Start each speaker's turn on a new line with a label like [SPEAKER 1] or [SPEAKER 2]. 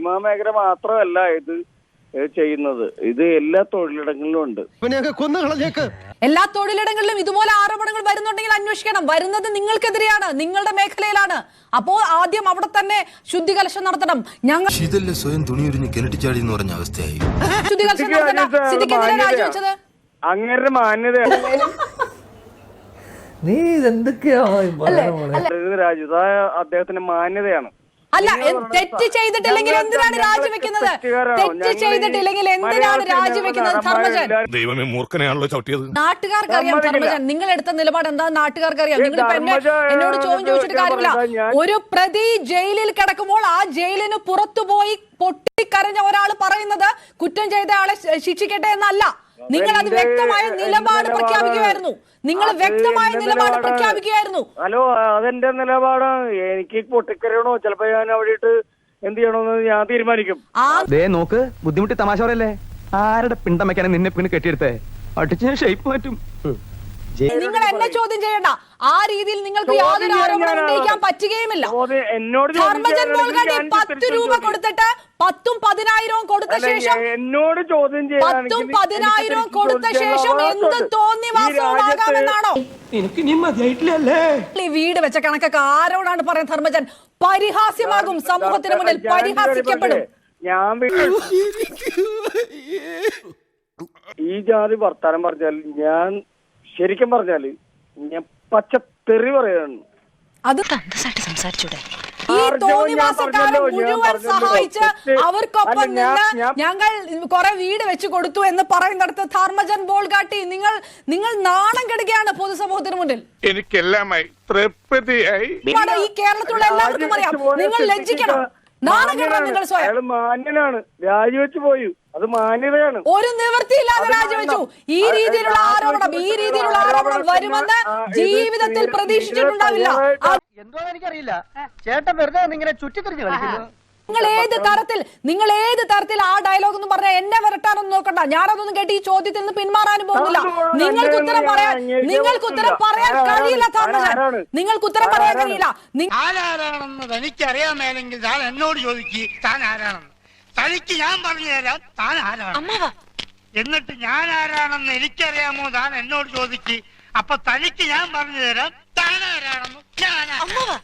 [SPEAKER 1] Cinema മേഖല മാത്രമല്ല ഇത് ചെയ്യുന്നത്. ഇത് എല്ലാ തൊഴിലിടങ്ങളിലും ഉണ്ട്.
[SPEAKER 2] എല്ലാ തൊഴിലിടങ്ങളിലും ഇതുപോലെ ആരോപണങ്ങൾ വരുന്നുണ്ടെങ്കിൽ അന്വേഷിക്കണം. വരുന്നത് നിങ്ങൾക്കെതിരെയാണ് നിങ്ങളുടെ മേഖലയിലാണ്. അപ്പോ ആദ്യം അവിടെ തന്നെ ശുദ്ധികലശം നടത്തണം. ഞങ്ങൾ
[SPEAKER 3] സ്വയം സ്വയം ഒരു കിണറ്റിച്ചാടി എന്ന് പറഞ്ഞ അവസ്ഥയായി.
[SPEAKER 2] ശുദ്ധികലശം നടത്തണം
[SPEAKER 1] അങ്ങനെ മാന്യത
[SPEAKER 4] നീ ഇതെന്തൊക്കെയാ?
[SPEAKER 1] രാജു അദ്ദേഹത്തിന്റെ മാന്യതയാണ്.
[SPEAKER 2] അല്ല തെറ്റ് ചെയ്തിട്ടില്ലെങ്കിൽ എന്തിനാണ് രാജിവെക്കുന്നത്? തെറ്റ് ചെയ്തിട്ടില്ലെങ്കിൽ എന്തിനാണ് രാജിവെക്കുന്നത്? ധർമ്മജൻ.
[SPEAKER 5] ദൈവമേ മൂർഖനെയാണല്ലോ ചവിട്ടിയത്.
[SPEAKER 2] നാട്ടുകാർക്ക് അറിയാം. ധർമ്മജൻ. നിങ്ങൾ എടുത്ത നിലപാട് എന്താ? നാട്ടുകാർക്ക് അറിയാം നിങ്ങൾ എന്നെ എന്നോട് ചോദ്യം ചോദിച്ചിട്ട് കാര്യമില്ല. ഒരു പ്രതി ജയിലിൽ കിടക്കുമ്പോൾ ആ ജയിലിന് പുറത്തുപോയി പൊട്ടിക്കരഞ്ഞ ഒരാൾ പറയുന്നത് കുറ്റം ചെയ്ത ആളെ ശിക്ഷിക്കട്ടെ എന്നല്ല. നിങ്ങൾ അത് വ്യക്തമായ നിലപാട്
[SPEAKER 1] പ്രഖ്യാപിക്കുമായിരുന്നു
[SPEAKER 2] പ്രഖ്യാപിക്കുകയായിരുന്നു. നിങ്ങൾ വ്യക്തമായ നിലപാട്
[SPEAKER 1] പ്രഖ്യാപിക്കുമായിരുന്നു
[SPEAKER 2] പ്രഖ്യാപിക്കുകയായിരുന്നു.
[SPEAKER 1] ഹലോ അതെന്റെ നിലപാടാണ്. എനിക്ക് പൊട്ടിക്കരണോ ചിലപ്പോ ഞാൻ അവിടെ എന്ത് ചെയ്യണമെന്ന് ഞാൻ തീരുമാനിക്കും.
[SPEAKER 6] നോക്ക് ബുദ്ധിമുട്ടി തമാശ പറയല്ലേ? ആരുടെ പിണ്ടമ്മയ്ക്കാണ് നിന്നെ പിന്നെ കെട്ടിയെടുത്തേ? അടിച്ച് ഞാൻ ഷേപ്പ് മാറ്റും.
[SPEAKER 2] നിങ്ങൾ എന്നെ ചോദ്യം ചെയ്യണ്ട. ആ രീതിയിൽ നിങ്ങൾക്ക് യാതൊരു ആരോപണം ഉന്നയിക്കാൻ പറ്റുകയുമില്ല. പത്ത് രൂപ. കൊടുത്തിട്ട് പത്തും പതിനായിരവും കൊടുത്ത ശേഷം
[SPEAKER 1] എന്നോട് ചോദ്യം
[SPEAKER 2] പത്തും പതിനായിരവും കൊടുത്ത ശേഷം എന്ത്. തോന്നിവാസവുമാകാമെന്നാണോ?
[SPEAKER 4] എനിക്ക് നീ മതിയായിട്ടില്ലല്ലേ
[SPEAKER 2] ഈ വീട് വെച്ച കണക്കൊക്കെ ആരോടാണ് പറയുന്നത് ധർമ്മജൻ? പരിഹാസ്യമാകും സമൂഹത്തിന് മുന്നിൽ പരിഹാസിക്കപ്പെടും.
[SPEAKER 1] ഞാൻ ഈ ജാതി വർത്താനം പറഞ്ഞാൽ ഞാൻ ശരിക്കും പറഞ്ഞാൽ ഞാൻ പച്ച തെറി പറയാണ്
[SPEAKER 2] അത്
[SPEAKER 7] സംസാരിച്ചൂടെ?
[SPEAKER 2] ഈ തോന്നിവാസക്കാരെ മുഴുവൻ സഹായിച്ച് അവർക്കൊപ്പം നിന്ന് ഞങ്ങൾ കുറെ വീട് വെച്ചു കൊടുത്തു എന്ന് പറയുന്നിടത്ത് ധർമ്മജൻ ബോൾഗാട്ടി നിങ്ങൾ നിങ്ങൾ നാണം കെടുകയാണ് പൊതുസമൂഹത്തിന് മുന്നിൽ.
[SPEAKER 5] എനിക്കെല്ലാമായി തൃപ്തിയായി.
[SPEAKER 2] ഈ കേരളത്തിലുള്ള എല്ലാവർക്കും അറിയാം. നിങ്ങൾ ലജ്ജിക്കണം. നാണം നിങ്ങൾ സ്വയം.
[SPEAKER 1] അയാൾ മാന്യനാണ്. രാജിവെച്ച് പോയി. അത് മാന്യതയാണ്.
[SPEAKER 2] ഒരു നിവൃത്തിയില്ലാതെ രാജിവെച്ചു. ഈ രീതിയിലുള്ള ആരോപണം ഈ രീതിയിലുള്ള ആരോപണം വരുമെന്ന് ജീവിതത്തിൽ പ്രതീക്ഷിച്ചിട്ടുണ്ടാവില്ല. ആ,
[SPEAKER 6] എന്തോ എനിക്കറിയില്ല. ചേട്ടൻ വെറുതെ ഇങ്ങനെ ചുറ്റിത്തിരിഞ്ഞു കളിക്കുന്നു.
[SPEAKER 2] നിങ്ങൾ ഏത് തരത്തിൽ നിങ്ങൾ ഏത് തരത്തിൽ ആ ഡയലോഗ് എന്ന് പറഞ്ഞാൽ എന്നെ വരട്ടാനൊന്നും നോക്കണ്ട. ഞാനതൊന്നും കേട്ട് ഈ ചോദ്യത്തിൽ നിന്ന് പിന്മാറാനും പോകുന്നില്ല. നിങ്ങൾക്ക് ഉത്തരം പറയാൻ നിങ്ങൾക്ക് ഉത്തരം പറയാൻ? കഴിയില്ല നിങ്ങൾക്ക് ഉത്തരം പറയാൻ കഴിയില്ല.
[SPEAKER 8] തനിക്കറിയാൻ മേലെങ്കിൽ താൻ എന്നോട് ചോദിക്ക് താൻ ആരാണെന്ന് തനിക്ക് ഞാൻ പറഞ്ഞു തരാം താൻ ആരാണ് എന്നിട്ട് ഞാൻ ആരാണെന്ന് എനിക്കറിയാമോ? താൻ എന്നോട് ചോദിക്ക്. അപ്പൊ തനിക്ക് ഞാൻ പറഞ്ഞു തരാം താൻ ഞാനാ
[SPEAKER 7] അമ്മാവാ.